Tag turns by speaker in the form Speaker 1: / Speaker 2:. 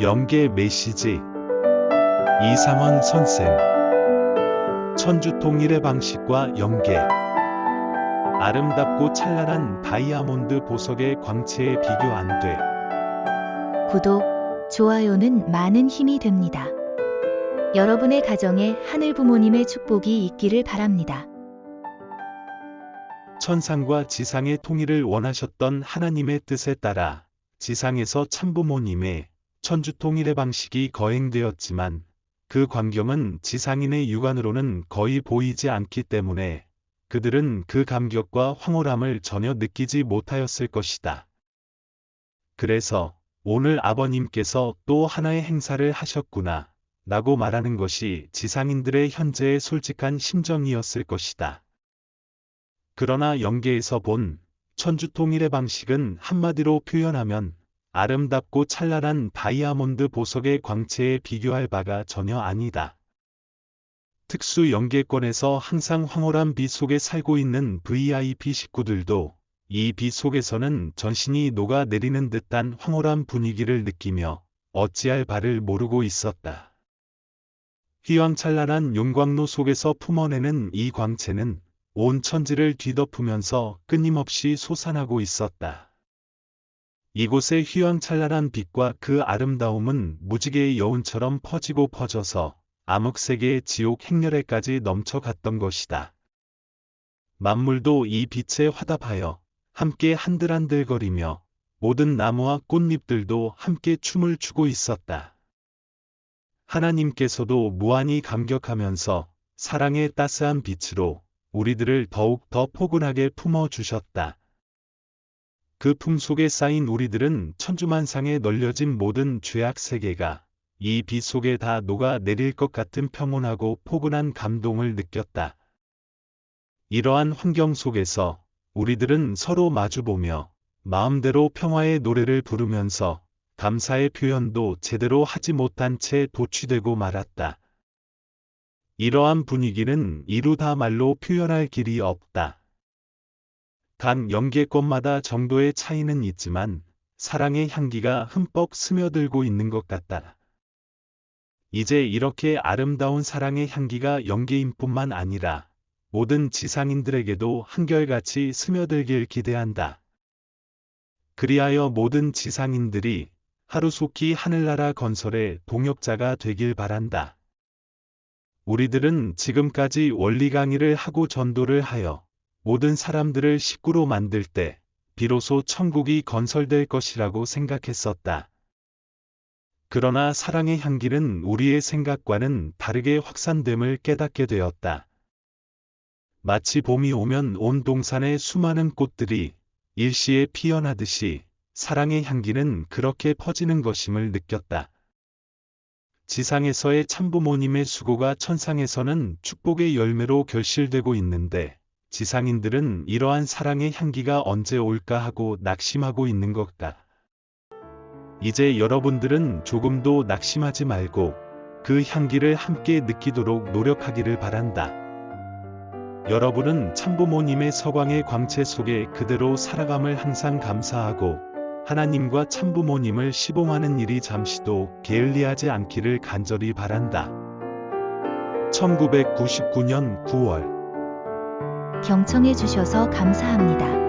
Speaker 1: 영계 메시지 이상원 선생 천주 통일의 방식과 연계 아름답고 찬란한 다이아몬드 보석의 광채에 비교 안 돼.
Speaker 2: 구독, 좋아요는 많은 힘이 됩니다. 여러분의 가정에 하늘 부모님의 축복이 있기를 바랍니다.
Speaker 1: 천상과 지상의 통일을 원하셨던 하나님의 뜻에 따라 지상에서 참부모님의 천주 통일의 방식이 거행되었지만 그 광경은 지상인의 육안으로는 거의 보이지 않기 때문에 그들은 그 감격과 황홀함을 전혀 느끼지 못하였을 것이다. 그래서 오늘 아버님께서 또 하나의 행사를 하셨구나 라고 말하는 것이 지상인들의 현재의 솔직한 심정이었을 것이다. 그러나 영계에서 본 천주통일의 방식은 한마디로 표현하면 아름답고 찬란한 다이아몬드 보석의 광채에 비교할 바가 전혀 아니다. 특수 영계권에서 항상 황홀한 빛 속에 살고 있는 VIP 식구들도 이 빛 속에서는 전신이 녹아내리는 듯한 황홀한 분위기를 느끼며 어찌할 바를 모르고 있었다. 휘황찬란한 용광로 속에서 품어내는 이 광채는 온 천지를 뒤덮으면서 끊임없이 솟아나고 있었다. 이곳의 휘황찬란한 빛과 그 아름다움은 무지개의 여운처럼 퍼지고 퍼져서 암흑세계의 지옥 행렬에까지 넘쳐갔던 것이다. 만물도 이 빛에 화답하여 함께 한들한들거리며 모든 나무와 꽃잎들도 함께 춤을 추고 있었다. 하나님께서도 무한히 감격하면서 사랑의 따스한 빛으로 우리들을 더욱 더 포근하게 품어 주셨다. 그 품속에 쌓인 우리들은 천주만상에 널려진 모든 죄악 세계가 이 빛 속에 다 녹아 내릴 것 같은 평온하고 포근한 감동을 느꼈다. 이러한 환경 속에서 우리들은 서로 마주보며 마음대로 평화의 노래를 부르면서 감사의 표현도 제대로 하지 못한 채 도취되고 말았다. 이러한 분위기는 이루다 말로 표현할 길이 없다. 각 연계권마다 정도의 차이는 있지만 사랑의 향기가 흠뻑 스며들고 있는 것 같다. 이제 이렇게 아름다운 사랑의 향기가 연계인뿐만 아니라 모든 지상인들에게도 한결같이 스며들길 기대한다. 그리하여 모든 지상인들이 하루속히 하늘나라 건설의 동역자가 되길 바란다. 우리들은 지금까지 원리 강의를 하고 전도를 하여 모든 사람들을 식구로 만들 때 비로소 천국이 건설될 것이라고 생각했었다. 그러나 사랑의 향기는 우리의 생각과는 다르게 확산됨을 깨닫게 되었다. 마치 봄이 오면 온 동산의 수많은 꽃들이 일시에 피어나듯이 사랑의 향기는 그렇게 퍼지는 것임을 느꼈다. 지상에서의 참부모님의 수고가 천상에서는 축복의 열매로 결실되고 있는데 지상인들은 이러한 사랑의 향기가 언제 올까 하고 낙심하고 있는 것 같다. 이제 여러분들은 조금도 낙심하지 말고 그 향기를 함께 느끼도록 노력하기를 바란다. 여러분은 참부모님의 서광의 광채 속에 그대로 살아감을 항상 감사하고 하나님과 참부모님을 시봉하는 일이 잠시도 게을리하지 않기를 간절히 바란다. 1999년 9월
Speaker 2: 경청해 주셔서 감사합니다.